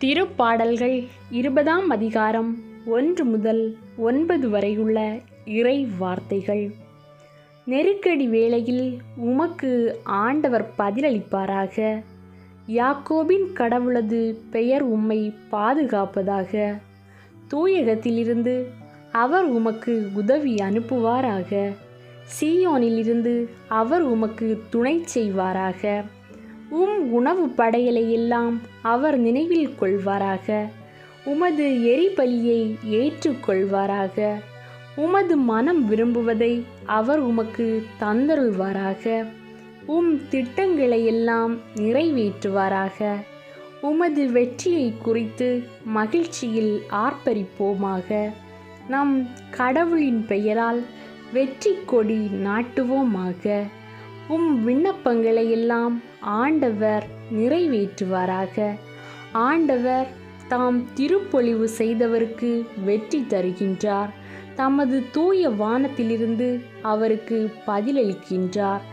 திருப்பாடல்கள் இருபதாம் அதிகாரம் ஒன்று முதல் ஒன்பது வரையுள்ள இறை வார்த்தைகள். நெருக்கடி வேளையில் உமக்கு ஆண்டவர் பதிலளிப்பாராக. யாக்கோபின் கடவுளது பெயர் உம்மை பாதுகாப்பதாக. தூயகத்திலிருந்து அவர் உமக்கு உதவி அனுப்புவாராக. சீயோனிலிருந்து அவர் உமக்கு துணை செய்வாராக. உம் உணவு படையலை எல்லாம் அவர் நினைவில் கொள்வாராக. உமது எரிபலியை ஏற்றுக்கொள்வாராக உமது மனம் விரும்புவதை அவர் உமக்கு தந்தருள்வாராக. உம் திட்டங்களை எல்லாம் நிறைவேற்றுவாராக. உமது வெற்றியை குறித்து மகிழ்ச்சியில் ஆர்ப்பரிப்போமாக. நம் கடவுளின் பெயரால் வெற்றி கொடி நாட்டுவோமாக. உம் விண்ணப்பங்களை எல்லாம் ஆண்டவர் நிறைவேற்றுவாராக. ஆண்டவர் தாம் திருப்பொழிவு செய்தவருக்கு வெற்றி தருகின்றார். தமது தூய வானத்திலிருந்து அவருக்கு பதிலளிக்கின்றார்.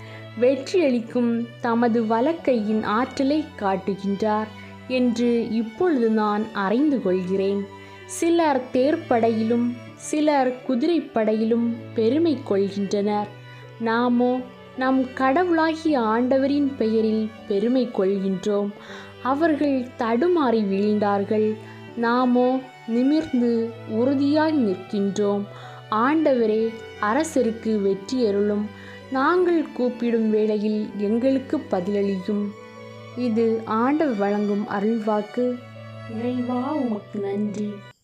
வெற்றியளிக்கும் தமது வலக்கையின் ஆற்றலை காட்டுகின்றார் என்று இப்பொழுது நான் அறிந்து கொள்கிறேன். சிலர் தேர்ப்படையிலும் சிலர் குதிரைப்படையிலும் பெருமை கொள்கின்றனர். நாமோ நம் கடவுளாகிய ஆண்டவரின் பெயரில் பெருமை கொள்கின்றோம். அவர்கள் தடுமாறி வீழ்ந்தார்கள். நாமோ நிமிர்ந்து உறுதியாய் நிற்கின்றோம். ஆண்டவரே அரசருக்கு வெற்றியருளும் நாங்கள் கூப்பிடும் வேளையில் எங்களுக்கு பதிலளியும். இது ஆண்டவர் வழங்கும் அருள்வாக்கு. இறைவா உமக்கு நன்றி.